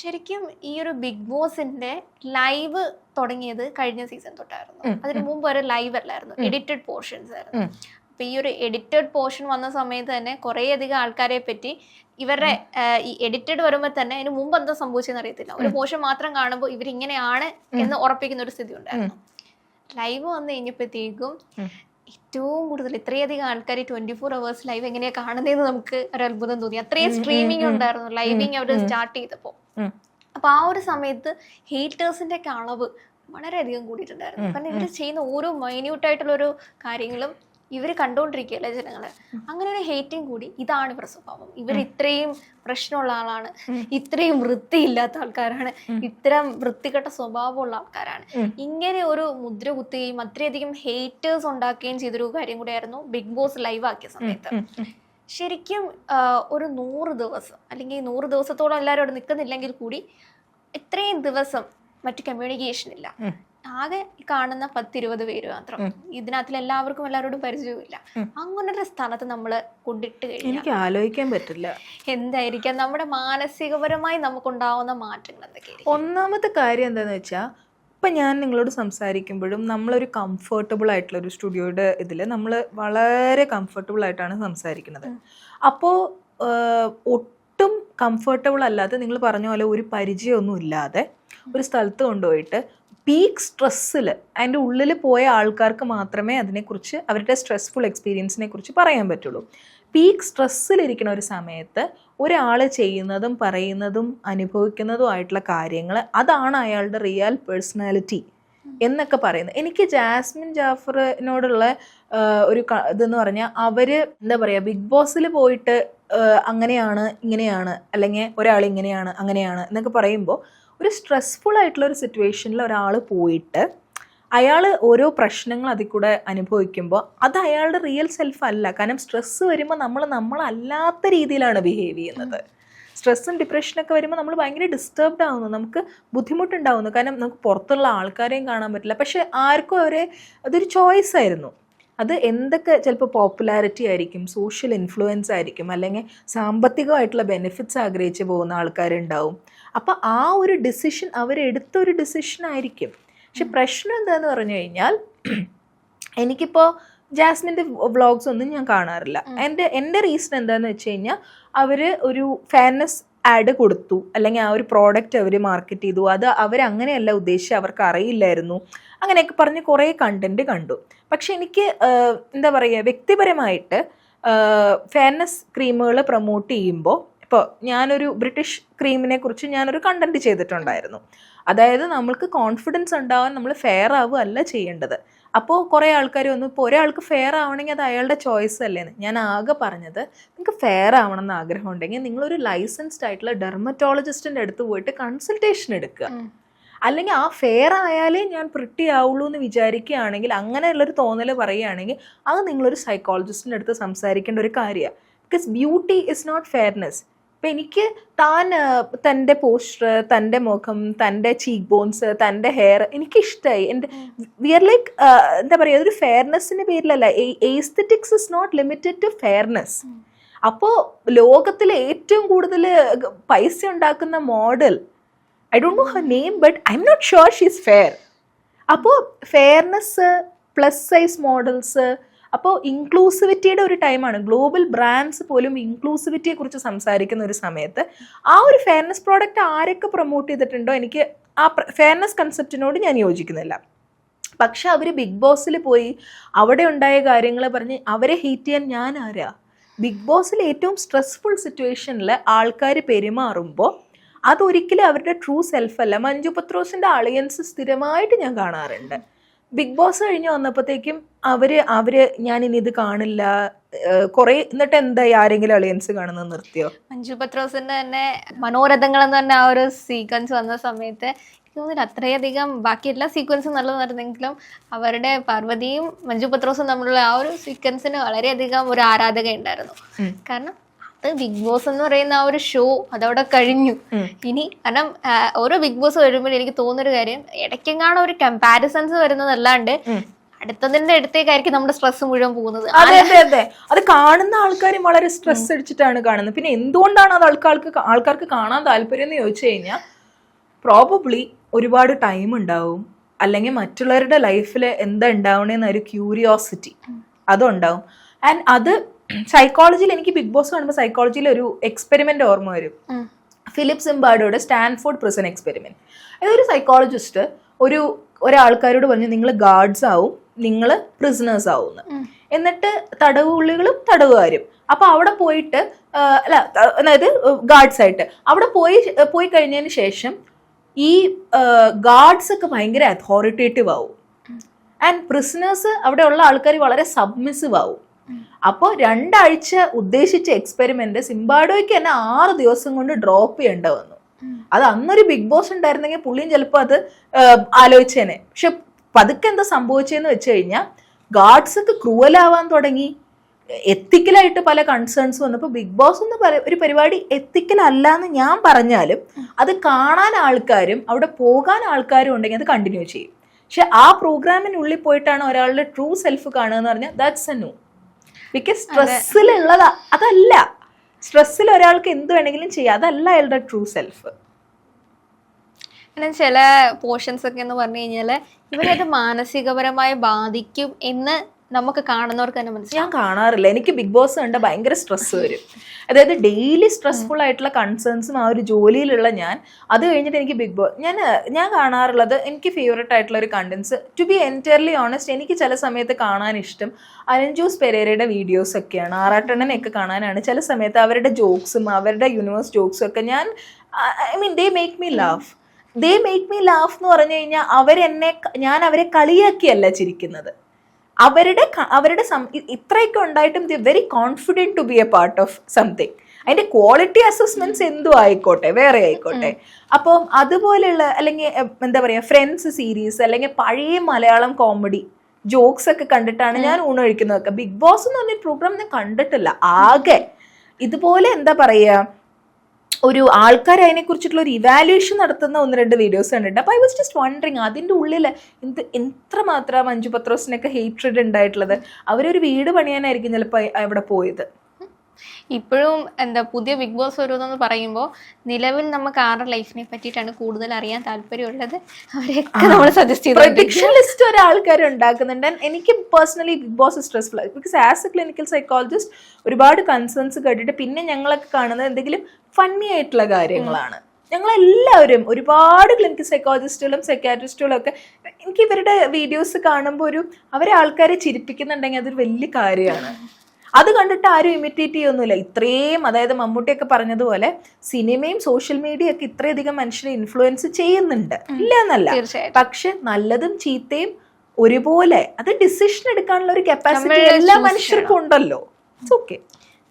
ശരിക്കും ഈ ഒരു ബിഗ് ബോസിന്റെ ലൈവ് തുടങ്ങിയത് കഴിഞ്ഞ സീസൺ തൊട്ടായിരുന്നു. അതിന് മുമ്പ് ഒരു ലൈവ് അല്ലായിരുന്നു. എഡിറ്റഡ് പോർഷൻസ് ആയിരുന്നു. അപ്പൊ ഈ ഒരു എഡിറ്റഡ് പോർഷൻ വന്ന സമയത്ത് തന്നെ കുറേ അധികം ആൾക്കാരെ പറ്റി ഇവരുടെ ഈ എഡിറ്റഡ് വരുമ്പോൾ തന്നെ അതിന് മുമ്പ് എന്താ സംഭവിച്ചെന്ന് അറിയത്തില്ല. ഒരു പോർഷൻ മാത്രം കാണുമ്പോൾ ഇവരിങ്ങനെയാണ് എന്ന് ഉറപ്പിക്കുന്ന ഒരു സ്ഥിതി ഉണ്ടായിരുന്നു. ലൈവ് വന്നു കഴിഞ്ഞപ്പോഴത്തേക്കും. ഏറ്റവും കൂടുതൽ ഇത്രയധികം ആൾക്കാർ ട്വന്റി ഫോർ അവേഴ്സ് ലൈവ് എങ്ങനെയാ കാണുന്നതെന്ന് നമുക്ക് ഒരു അത്ഭുതം തോന്നി. അത്രയും സ്ട്രീമിംഗ് ഉണ്ടായിരുന്നു. ലൈവിങ് അവർ സ്റ്റാർട്ട് ചെയ്തപ്പോൾ ഉം. അപ്പൊ ആ ഒരു സമയത്ത് ഹേറ്റേഴ്സിന്റെ ഒക്കെ അളവ് വളരെയധികം കൂടിയിട്ടുണ്ടായിരുന്നു. കാരണം ഇവർ ചെയ്യുന്ന ഓരോ മൈന്യൂട്ട് ആയിട്ടുള്ള ഒരു കാര്യങ്ങളും ഇവർ കണ്ടുകൊണ്ടിരിക്കുകയല്ലേ ജനങ്ങൾ അങ്ങനെ ഒരു ഹേറ്റിംഗ് കൂടി. ഇതാണ് ഇവരുടെ സ്വഭാവം. ഇവർ ഇത്രയും പ്രശ്നമുള്ള ആളാണ്. ഇത്രയും വൃത്തിയില്ലാത്ത ആൾക്കാരാണ്. ഇത്തരം വൃത്തികെട്ട സ്വഭാവമുള്ള ആൾക്കാരാണ്. ഇങ്ങനെ ഒരു മുദ്ര കുത്തുകയും അത്രയധികം ഹേറ്റേഴ്സ് ഉണ്ടാക്കുകയും ചെയ്തൊരു കാര്യം കൂടിയായിരുന്നു ബിഗ് ബോസ് ലൈവ് ആക്കിയ സമയത്ത്. ശരിക്കും ഒരു നൂറ് ദിവസം അല്ലെങ്കിൽ നൂറ് ദിവസത്തോളം എല്ലാവരും അവിടെ നിൽക്കുന്നില്ലെങ്കിൽ കൂടി ഇത്രയും ദിവസം മറ്റു കമ്മ്യൂണിക്കേഷൻ ഇല്ല. ആകെ കാണുന്ന പത്തിരുപത് പേര് മാത്രം. ഇതിനകത്തിൽ എല്ലാവർക്കും എല്ലാവരോടും പരിചയമില്ല അങ്ങനൊരു സ്ഥലത്ത് നമ്മൾ കൊണ്ടിട്ട് എനിക്ക് ആലോചിക്കാൻ പറ്റില്ല. എന്തായിരിക്കാം? നമ്മുടെ മാനസികപരമായി നമുക്കുണ്ടാവുന്ന മാറ്റങ്ങൾ എന്തൊക്കെയായിരിക്കും? ഒന്നാമത്തെ കാര്യം എന്താന്ന് വെച്ചാൽ ഇപ്പം ഞാൻ നിങ്ങളോട് സംസാരിക്കുമ്പോഴും നമ്മളൊരു കംഫർട്ടബിൾ ആയിട്ടുള്ള ഒരു സ്റ്റുഡിയോയുടെ ഇതിൽ നമ്മൾ വളരെ കംഫർട്ടബിൾ ആയിട്ടാണ് സംസാരിക്കുന്നത്. അപ്പോൾ ഒട്ടും കംഫർട്ടബിൾ അല്ലാതെ നിങ്ങൾ പറഞ്ഞ പോലെ ഒരു പരിചയമൊന്നും ഇല്ലാതെ ഒരു സ്ഥലത്ത് കൊണ്ടുപോയിട്ട് പീക്ക് സ്ട്രെസ്സിൽ അതിന്റെ ഉള്ളിൽ പോയ ആൾക്കാർക്ക് മാത്രമേ അതിനെക്കുറിച്ച് അവരുടെ സ്ട്രെസ്ഫുൾ എക്സ്പീരിയൻസിനെ കുറിച്ച് പറയാൻ പറ്റുള്ളൂ. പീക്ക് സ്ട്രെസ്സിലിരിക്കുന്ന ഒരു സമയത്ത് ഒരാൾ ചെയ്യുന്നതും പറയുന്നതും അനുഭവിക്കുന്നതും ആയിട്ടുള്ള കാര്യങ്ങൾ അതാണ് അയാളുടെ റിയൽ പേഴ്സണാലിറ്റി എന്നൊക്കെ പറയുന്നത്. എനിക്ക് ജാസ്മിൻ ജാഫറിനോടുള്ള ഒരു ഇതെന്ന് പറഞ്ഞാൽ അവർ എന്താ പറയുക ബിഗ് ബോസിൽ പോയിട്ട് അങ്ങനെയാണ് ഇങ്ങനെയാണ് അല്ലെങ്കിൽ ഒരാൾ ഇങ്ങനെയാണ് അങ്ങനെയാണ് എന്നൊക്കെ പറയുമ്പോൾ ഒരു സ്ട്രെസ്ഫുൾ ആയിട്ടുള്ള ഒരു സിറ്റുവേഷനിൽ ഒരാൾ പോയിട്ട് അയാൾ ഓരോ പ്രശ്നങ്ങൾ അതിൽ കൂടെ അനുഭവിക്കുമ്പോൾ അത് അയാളുടെ റിയൽ സെൽഫ് അല്ല. കാരണം സ്ട്രെസ്സ് വരുമ്പോൾ നമ്മൾ നമ്മളല്ലാത്ത രീതിയിലാണ് ബിഹേവ് ചെയ്യുന്നത്. സ്ട്രെസ്സും ഡിപ്രഷനൊക്കെ വരുമ്പോൾ നമ്മൾ ഭയങ്കര ഡിസ്റ്റർബ്ഡ് ആവുന്നു. നമുക്ക് ബുദ്ധിമുട്ടുണ്ടാവുന്നു. കാരണം നമുക്ക് പുറത്തുള്ള ആൾക്കാരെയും കാണാൻ പറ്റില്ല. പക്ഷേ ആർക്കും അവരെ അതൊരു ചോയ്സ് ആയിരുന്നു. അത് എന്തൊക്കെ ചിലപ്പോൾ പോപ്പുലാരിറ്റി ആയിരിക്കും സോഷ്യൽ ഇൻഫ്ലുവൻസ് ആയിരിക്കും അല്ലെങ്കിൽ സാമ്പത്തികമായിട്ടുള്ള ബെനിഫിറ്റ്സ് ആഗ്രഹിച്ച് പോകുന്ന ആൾക്കാരുണ്ടാവും. അപ്പോൾ ആ ഒരു ഡിസിഷൻ അവരെടുത്ത ഒരു ഡിസിഷനായിരിക്കും പക്ഷെ പ്രശ്നം എന്താന്ന് പറഞ്ഞു കഴിഞ്ഞാൽ എനിക്കിപ്പോൾ ജാസ്മിന്റെ വ്ളോഗ്സ് ഒന്നും ഞാൻ കാണാറില്ല. എന്റെ എന്റെ റീസൺ എന്താണെന്ന് വെച്ച് കഴിഞ്ഞാൽ അവർ ഒരു ഫാനസ് ആഡ് കൊടുത്തു. അല്ലെങ്കിൽ ആ ഒരു പ്രോഡക്റ്റ് അവർ മാർക്കറ്റ് ചെയ്തു. അത് അവരങ്ങനെയല്ല ഉദ്ദേശിച്ച് അവർക്ക് അറിയില്ലായിരുന്നു. അങ്ങനെയൊക്കെ പറഞ്ഞ് കുറേ കണ്ടന്റ് കണ്ടു. പക്ഷെ എനിക്ക് എന്താ പറയുക വ്യക്തിപരമായിട്ട് ഫെയർനെസ് ക്രീമുകൾ പ്രൊമോട്ട് ചെയ്യുമ്പോൾ ഇപ്പോൾ ഞാനൊരു ബ്രിട്ടീഷ് ക്രീമിനെ കുറിച്ച് ഞാനൊരു കണ്ടന്റ് ചെയ്തിട്ടുണ്ടായിരുന്നു. അതായത് നമ്മൾക്ക് കോൺഫിഡൻസ് ഉണ്ടാവാൻ നമ്മൾ ഫെയർ ആവുക അല്ല ചെയ്യേണ്ടത്. അപ്പോൾ കുറേ ആൾക്കാർ വന്നു ഇപ്പോൾ ഒരാൾക്ക് ഫെയർ ആവണമെങ്കിൽ അത് അയാളുടെ ചോയ്സ് അല്ലേന്ന് ഞാൻ ആകെ പറഞ്ഞത് നിങ്ങൾക്ക് ഫെയർ ആവണം എന്ന് ആഗ്രഹം ഉണ്ടെങ്കിൽ നിങ്ങളൊരു ലൈസൻസ്ഡ് ആയിട്ടുള്ള ഡെർമറ്റോളജിസ്റ്റിന്റെ അടുത്ത് പോയിട്ട് കൺസൾട്ടേഷൻ എടുക്കുക. അല്ലെങ്കിൽ ആ ഫെയർ ആയാലേ ഞാൻ പ്രിട്ടി ആവുള്ളൂ എന്ന് വിചാരിക്കുകയാണെങ്കിൽ അങ്ങനെയുള്ളൊരു തോന്നൽ പറയുകയാണെങ്കിൽ അത് നിങ്ങളൊരു സൈക്കോളജിസ്റ്റിന്റെ അടുത്ത് സംസാരിക്കേണ്ട ഒരു കാര്യമാണ്. Because beauty is not fairness ഇപ്പം എനിക്ക് താൻ തന്റെ പോസ്റ്റർ തന്റെ മുഖം തന്റെ ചീക്ക് ബോൺസ് തന്റെ ഹെയർ എനിക്കിഷ്ടമായി എന്റെ വി ആർ ലൈക്ക് എന്താ പറയുക അതൊരു ഫെയർനെസ്സിന്റെ പേരിലല്ല. Aesthetics is not limited to fairness അപ്പോൾ ലോകത്തിൽ ഏറ്റവും കൂടുതൽ പൈസ ഉണ്ടാക്കുന്ന model I don't know her name but I'm not sure she is fair അപ്പോൾ ഫെയർനെസ് പ്ലസ് സൈസ് മോഡൽസ് അപ്പോൾ ഇൻക്ലൂസിവിറ്റിയുടെ ഒരു ടൈമാണ് ഗ്ലോബൽ ബ്രാൻഡ്സ് പോലും ഇൻക്ലൂസിവിറ്റിയെ കുറിച്ച് സംസാരിക്കുന്ന ഒരു സമയത്ത് ആ ഒരു ഫെയർനെസ് പ്രോഡക്റ്റ് ആരൊക്കെ പ്രൊമോട്ട് ചെയ്തിട്ടുണ്ടോ എനിക്ക് ആ ഫെയർനെസ് കൺസെപ്റ്റിനോട് ഞാൻ യോജിക്കുന്നില്ല. പക്ഷെ അവർ ബിഗ് ബോസിൽ പോയി അവിടെ ഉണ്ടായ കാര്യങ്ങൾ പറഞ്ഞ് അവരെ ഹീറ്റ് ചെയ്യാൻ ഞാൻ ആരാ? ബിഗ് ബോസിൽ ഏറ്റവും സ്ട്രെസ്ഫുൾ സിറ്റുവേഷനിൽ ആൾക്കാർ പെരുമാറുമ്പോൾ അതൊരിക്കലും അവരുടെ ട്രൂ സെൽഫല്ല മഞ്ജു പത്രോസിന്റെ അളിയൻസ് സ്ഥിരമായിട്ട് ഞാൻ കാണാറുണ്ട്. ബിഗ് ബോസ് കഴിഞ്ഞ് വന്നപ്പോഴത്തേക്കും അവർ അവർ ഞാൻ ഇനി ഇത് കാണില്ല. കുറെ എന്നിട്ട് എന്തായി? ആരെങ്കിലും അളിയൻസ് കാണുന്നത് നിർത്തിയോ? മഞ്ജു പത്രോസിന്റെ തന്നെ മനോരഥങ്ങൾ എന്ന് പറഞ്ഞ ആ ഒരു സീക്വൻസ് വന്ന സമയത്ത് തോന്നുന്നില്ല അത്രയധികം ബാക്കി എല്ലാ സീക്വൻസും നല്ലതായിരുന്നെങ്കിലും അവരുടെ പാർവതിയും മഞ്ജു പത്രോസും തമ്മിലുള്ള ആ ഒരു സീക്വൻസിന് വളരെയധികം ഒരു ആരാധക ഉണ്ടായിരുന്നു കാരണം അത് ബിഗ് ബോസ് എന്ന് പറയുന്ന ആ ഒരു ഷോ അതവിടെ കഴിഞ്ഞു. ഇനി കാരണം ഓരോ ബിഗ് ബോസ് വരുമ്പോൾ എനിക്ക് തോന്നുന്നൊരു കാര്യം ഇടയ്ക്കെങ്ങാണ് ഒരു കമ്പാരിസൺസ് വരുന്നതല്ലാണ്ട്. അടുത്തതിന്റെ അടുത്തേക്കായിരിക്കും നമ്മുടെ സ്ട്രെസ് മുഴുവൻ പോകുന്നത്. അതെ അതെ അതെ. അത് കാണുന്ന ആൾക്കാരും വളരെ സ്ട്രെസ് അടിച്ചിട്ടാണ് കാണുന്നത്. പിന്നെ എന്തുകൊണ്ടാണ് അത് ആൾക്കാർക്ക് ആൾക്കാർക്ക് കാണാൻ താല്പര്യം എന്ന് ചോദിച്ചു കഴിഞ്ഞാൽ പ്രോബബ്ലി ഒരുപാട് ടൈം ഉണ്ടാവും. അല്ലെങ്കിൽ മറ്റുള്ളവരുടെ ലൈഫിൽ എന്താ ഉണ്ടാവണേന്ന് ഒരു ക്യൂരിയോസിറ്റി അതുണ്ടാവും. ആൻഡ് അത് സൈക്കോളജിയിൽ എനിക്ക് ബിഗ് ബോസ് കാണുമ്പോൾ സൈക്കോളജിയിൽ ഒരു എക്സ്പെരിമെന്റ് ഓർമ്മ വരും. ഫിലിപ്പ് സിംബാർഡോയുടെ സ്റ്റാൻഫോർഡ് പ്രിസൺ എക്സ്പെരിമെന്റ് അതൊരു സൈക്കോളജിസ്റ്റ് ഒരു ഒരാൾക്കാരോട് പറഞ്ഞു നിങ്ങൾ ഗാർഡ്സ് ആവും നിങ്ങൾ പ്രിസണേഴ്സ് ആവും എന്നിട്ട് തടവുള്ളികളും തടവുകാരും. അപ്പൊ അവിടെ പോയിട്ട് അല്ല അതായത് ഗാർഡ്സ് ആയിട്ട്. അവിടെ പോയി പോയി കഴിഞ്ഞതിന് ശേഷം ഈ ഗാർഡ്സ് ഒക്കെ ഭയങ്കര അതോറിറ്റേറ്റീവ് ആവും. ആൻഡ് പ്രിസണേഴ്സ് അവിടെ ഉള്ള ആൾക്കാർ വളരെ സബ്മിസീവ് ആവും. അപ്പോൾ രണ്ടാഴ്ച ഉദ്ദേശിച്ച എക്സ്പെരിമെന്റ് സിംബാഡോയ്ക്ക് തന്നെ ആറ് ദിവസം കൊണ്ട് ഡ്രോപ്പ് ചെയ്യേണ്ട വന്നു. അത് അന്നൊരു ബിഗ് ബോസ് ഉണ്ടായിരുന്നെങ്കിൽ പുള്ളിയും ചിലപ്പോൾ അത് ആലോചിച്ചേനെ. പക്ഷെ പതുക്കെ എന്താ സംഭവിച്ചതെന്ന് വെച്ച് കഴിഞ്ഞാൽ ഗാർഡ്സ് ഒക്കെ ക്രൂവലാവാൻ തുടങ്ങി. എത്തിക്കലായിട്ട് പല കൺസേൺസ് വന്നപ്പോൾ ബിഗ് ബോസ് എന്ന് പറ ഒരു പരിപാടി എത്തിക്കൽ അല്ല എന്ന് ഞാൻ പറഞ്ഞാലും അത് കാണാൻ ആൾക്കാരും അവിടെ പോകാൻ ആൾക്കാരും ഉണ്ടെങ്കിൽ അത് കണ്ടിന്യൂ ചെയ്യും. പക്ഷെ ആ പ്രോഗ്രാമിനുള്ളിൽ പോയിട്ടാണ് ഒരാളുടെ ട്രൂ സെൽഫ് കാണുക എന്ന് പറഞ്ഞാൽ ദാറ്റ്സ് എ നോ ബിക്കോസ് സ്ട്രെസ്സിലുള്ളതാ. അതല്ല. സ്ട്രെസ്സിൽ ഒരാൾക്ക് എന്ത് വേണമെങ്കിലും ചെയ്യാം. അതല്ല അയാളുടെ ട്രൂ സെൽഫ് പിന്നെ ചില പോർഷൻസ് ഒക്കെ എന്ന് പറഞ്ഞു കഴിഞ്ഞാൽ ഇവരത് മാനസികപരമായി ബാധിക്കും എന്ന് നമുക്ക് കാണുന്നവർക്ക് തന്നെ മനസ്സിലാവും. ഞാൻ കാണാറില്ല. എനിക്ക് ബിഗ് ബോസ് കണ്ട ഭയങ്കര സ്ട്രെസ് വരും. അതായത് ഡെയിലി സ്ട്രെസ്ഫുൾ ആയിട്ടുള്ള കൺസേൺസും ആ ഒരു ജോലിയിലുള്ള ഞാൻ അത് കഴിഞ്ഞിട്ട് എനിക്ക് ബിഗ് ബോസ് ഞാൻ ഞാൻ കാണാറുള്ളത് എനിക്ക് ഫേവററ്റ് ആയിട്ടുള്ള ഒരു contents to be entirely honest എനിക്ക് ചില സമയത്ത് കാണാൻ ഇഷ്ടം അലൻജോസ് പെരേരയുടെ വീഡിയോസ് ഒക്കെയാണ്. ആറാട്ടണ്ണനെയൊക്കെ കാണാനാണ്. ചില സമയത്ത് അവരുടെ ജോക്സും അവരുടെ യൂണിവേഴ്സ് ജോക്സും ഒക്കെ ഞാൻ I mean they make me laugh they make me laugh എന്ന് പറഞ്ഞു കഴിഞ്ഞാൽ അവരെന്നെ ഞാൻ അവരെ കളിയാക്കിയല്ല ചിരിക്കുന്നത്. അവരുടെ അവരുടെ ഇത്രയൊക്കെ ഉണ്ടായിട്ടും the very confident to be a part of something അതിന്റെ ക്വാളിറ്റി അസസ്മെന്റ്സ് എന്തും ആയിക്കോട്ടെ വേറെ ആയിക്കോട്ടെ. അപ്പോൾ അതുപോലെയുള്ള അല്ലെങ്കിൽ എന്താ പറയുക ഫ്രണ്ട്സ് സീരീസ് അല്ലെങ്കിൽ പഴയ മലയാളം കോമഡി ജോക്സ് ഒക്കെ കണ്ടിട്ടാണ് ഞാൻ ഊണൊഴിക്കുന്നതൊക്കെ ബിഗ് ബോസ് എന്ന് പറഞ്ഞ പ്രോഗ്രാം ഞാൻ കണ്ടിട്ടില്ല. ആകെ. ഇതുപോലെ എന്താ പറയാ ഒരു ആൾക്കാർ അതിനെ കുറിച്ചിട്ടുള്ള ഒരു ഇവാലുവേഷൻ നടത്തുന്ന ഒന്ന് രണ്ട് വീഡിയോസ് കണ്ടിട്ട് അപ്പോൾ ഐ വാസ് ജസ്റ്റ് വണ്ടറിങ് അതിന്റെ ഉള്ളിൽ എന്ത് എത്രമാത്രം മഞ്ജു പത്രോസിനൊക്കെ ഹേറ്റ്രഡ് ഉണ്ടായിട്ടുള്ളത്? അവരൊരു വീട് പണിയാനായിരിക്കും ചിലപ്പോൾ അവിടെ പോയത്. ഇപ്പോഴും എന്താ പുതിയ ബിഗ് ബോസ് വരുമെന്ന് പറയുമ്പോൾ നിലവിൽ നമുക്ക് ആരുടെ ലൈഫിനെ പറ്റിയിട്ടാണ് കൂടുതൽ അറിയാൻ താല്പര്യമുള്ളത്. അവരെയൊക്കെ നമ്മൾ സജസ്റ്റ് ചെയ്തു പ്രഡിക്ഷൻ ലിസ്റ്റ് ഒരാൾക്കാർ ഉണ്ടാക്കുന്നുണ്ട്. And എനിക്ക് personally Bigg Boss stressful because as a clinical psychologist ഒരുപാട് കൺസേൺസ് കേട്ടിട്ട് പിന്നെ ഞങ്ങളൊക്കെ കാണുന്നത് എന്തെങ്കിലും ഫണ്ണി ആയിട്ടുള്ള കാര്യങ്ങളാണ്. ഞങ്ങളെല്ലാവരും ഒരുപാട് ക്ലിനിക്കൽ സൈക്കോളജിസ്റ്റുകളും സൈക്കാട്രിസ്റ്റുകളും ഒക്കെ എനിക്ക് ഇവരുടെ വീഡിയോസ് കാണുമ്പോൾ ഒരു അവരെ ആൾക്കാരെ ചിരിപ്പിക്കുന്നുണ്ടെങ്കിൽ അതൊരു വലിയ കാര്യമാണ്. അത് കണ്ടിട്ട് ആരും ഇമിറ്റേറ്റ് ചെയ്യൊന്നുമില്ല. ഇത്രയും അതായത് മമ്മൂട്ടിയൊക്കെ പറഞ്ഞതുപോലെ സിനിമയും സോഷ്യൽ മീഡിയ ഒക്കെ ഇത്രയധികം മനുഷ്യനെ ഇൻഫ്ലുവൻസ് ചെയ്യുന്നുണ്ട്. ഇല്ല എന്നല്ല പക്ഷെ നല്ലതും ചീത്തയും ഒരുപോലെ അത് ഡിസിഷൻ എടുക്കാനുള്ള ഒരു കപ്പാസിറ്റി എല്ലാ മനുഷ്യർക്കും ഉണ്ടല്ലോ. ഓക്കെ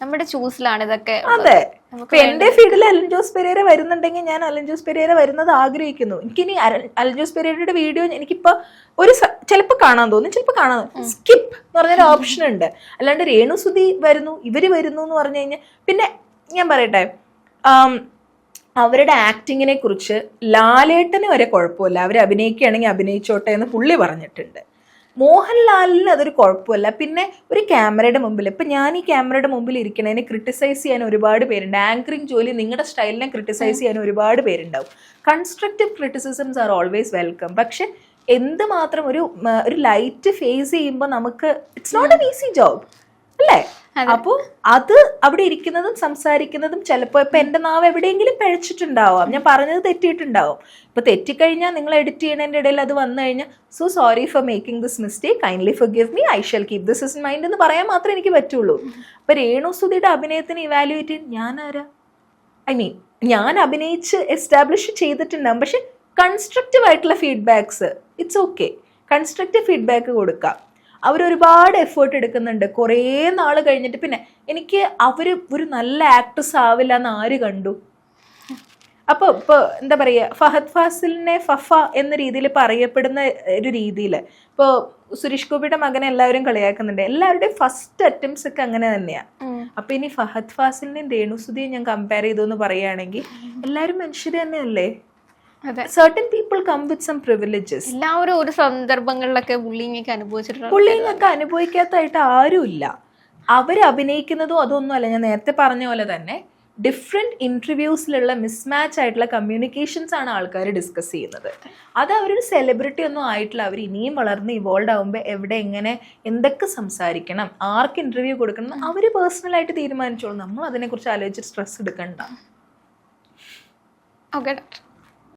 നമ്മുടെ ചൂസിലാണ് ഇതൊക്കെ അതെ. ഇപ്പൊ എന്റെ ഫീൽഡിൽ അലൻ ജോസ് പെരേര വരുന്നുണ്ടെങ്കിൽ ഞാൻ അലൻ ജോസ് പെരേര വരുന്നത് ആഗ്രഹിക്കുന്നു. എനിക്കിനി അലൻ ജോസ് പെരേരയുടെ വീഡിയോ എനിക്കിപ്പോ ഒരു ചിലപ്പോൾ കാണാൻ തോന്നും ചിലപ്പോൾ കാണാൻ തോന്നും. സ്കിപ്പ് എന്ന് പറഞ്ഞൊരു ഓപ്ഷൻ ഉണ്ട്. അല്ലാണ്ട് രേണു സുധി വരുന്നു ഇവർ വരുന്നു എന്ന് പറഞ്ഞു കഴിഞ്ഞാൽ പിന്നെ ഞാൻ പറയട്ടെ അവരുടെ ആക്ടിങ്ങിനെ കുറിച്ച് ലാലേട്ടന് വരെ കുഴപ്പമില്ല. അവർ അഭിനയിക്കുകയാണെങ്കിൽ അഭിനയിച്ചോട്ടെ എന്ന് പുള്ളി പറഞ്ഞിട്ടുണ്ട്. മോഹൻലാലിന് അതൊരു കുഴപ്പമില്ല. പിന്നെ ഒരു ക്യാമറയുടെ മുമ്പിൽ ഇപ്പം ഞാൻ ഈ ക്യാമറയുടെ മുമ്പിൽ ഇരിക്കണതിനെ ക്രിട്ടിസൈസ് ചെയ്യാൻ ഒരുപാട് പേരുണ്ട്. ആങ്കറിങ് ജോലി നിങ്ങളുടെ സ്റ്റൈലിനെ ക്രിട്ടിസൈസ് ചെയ്യാൻ ഒരുപാട് പേരുണ്ടാവും. Constructive criticisms are always welcome പക്ഷെ എന്ത് മാത്രം ഒരു ഒരു ലൈറ്റ് ഫേസ് ചെയ്യുമ്പോൾ നമുക്ക് it's not an easy job അല്ലേ? അപ്പോൾ അത് അവിടെ ഇരിക്കുന്നതും സംസാരിക്കുന്നതും ചിലപ്പോൾ ഇപ്പൊ എന്റെ നാവ് എവിടെയെങ്കിലും പിഴച്ചിട്ടുണ്ടാവാം. ഞാൻ പറഞ്ഞത് തെറ്റിയിട്ടുണ്ടാവും. ഇപ്പൊ തെറ്റിക്കഴിഞ്ഞാൽ നിങ്ങൾ എഡിറ്റ് ചെയ്യണതിന്റെ ഇടയിൽ അത് വന്നു കഴിഞ്ഞാൽ so sorry for making this mistake kindly forgive me I shall keep this is mind എന്ന് പറയാൻ മാത്രമേ എനിക്ക് പറ്റുള്ളൂ. അപ്പൊ രേണു സുധിയുടെ അഭിനയത്തിന് ഇവാലുവേറ്റ് ഞാൻ ആരാ ഐ മീൻ ഞാൻ അഭിനയിച്ച് എസ്റ്റാബ്ലിഷ് ചെയ്തിട്ടുണ്ടാവും. പക്ഷെ കൺസ്ട്രക്റ്റീവ് ആയിട്ടുള്ള feedbacks it's okay constructive feedback കൊടുക്കാം. അവരൊരുപാട് എഫേർട്ട് എടുക്കുന്നുണ്ട്. കുറേ നാൾ കഴിഞ്ഞിട്ട് പിന്നെ എനിക്ക് അവർ ഒരു നല്ല ആക്ട്രസ് ആവില്ല എന്ന് ആര് കണ്ടു? അപ്പോൾ ഇപ്പോൾ എന്താ പറയുക ഫഹദ് ഫാസിലിനെ ഫഫ എന്ന രീതിയിൽ പറയപ്പെടുന്ന ഒരു രീതിയിൽ ഇപ്പോൾ സുരേഷ് ഗോപിയുടെ മകനെ എല്ലാവരും കളിയാക്കുന്നുണ്ട്. എല്ലാവരുടെയും ഫസ്റ്റ് അറ്റംപ്റ്റ്സ് ഒക്കെ അങ്ങനെ തന്നെയാണ് അപ്പോൾ ഇനി ഫഹദ് ഫാസിലിനെയും രേണുസുതിയും ഞാൻ കമ്പയർ ചെയ്തു എന്ന് പറയുകയാണെങ്കിൽ എല്ലാവരും മനുഷ്യർ തന്നെയല്ലേ? Certain people come with some privileges എല്ലാവരും ഒരു സന്ദർഭങ്ങളിലൊക്കെ ബുള്ളിങ് ഒക്കെ അനുഭവിച്ചിട്ടുണ്ട് പുള്ളിങ്ങൊക്കെ അനുഭവിക്കാത്തതായിട്ട് ആരുമില്ല. അവർ അഭിനയിക്കുന്നതും അതൊന്നും അല്ല. ഞാൻ നേരത്തെ പറഞ്ഞ പോലെ തന്നെ ഡിഫറെന്റ് ഇന്റർവ്യൂസിലുള്ള മിസ്മാച്ച് ആയിട്ടുള്ള കമ്മ്യൂണിക്കേഷൻസ് ആണ് ആൾക്കാർ ഡിസ്കസ് ചെയ്യുന്നത്. അത് അവരൊരു സെലിബ്രിറ്റി ഒന്നും ആയിട്ടില്ല. അവർ ഇനിയും വളർന്ന് ഇവോൾവ് ആകുമ്പോൾ എവിടെ എങ്ങനെ എന്തൊക്കെ സംസാരിക്കണം ആർക്ക് ഇന്റർവ്യൂ കൊടുക്കണം അവർ പേഴ്സണലായിട്ട് തീരുമാനിച്ചോളൂ. നമ്മൾ അതിനെക്കുറിച്ച് ആലോചിച്ച് സ്ട്രെസ് എടുക്കണ്ട. Okay doctor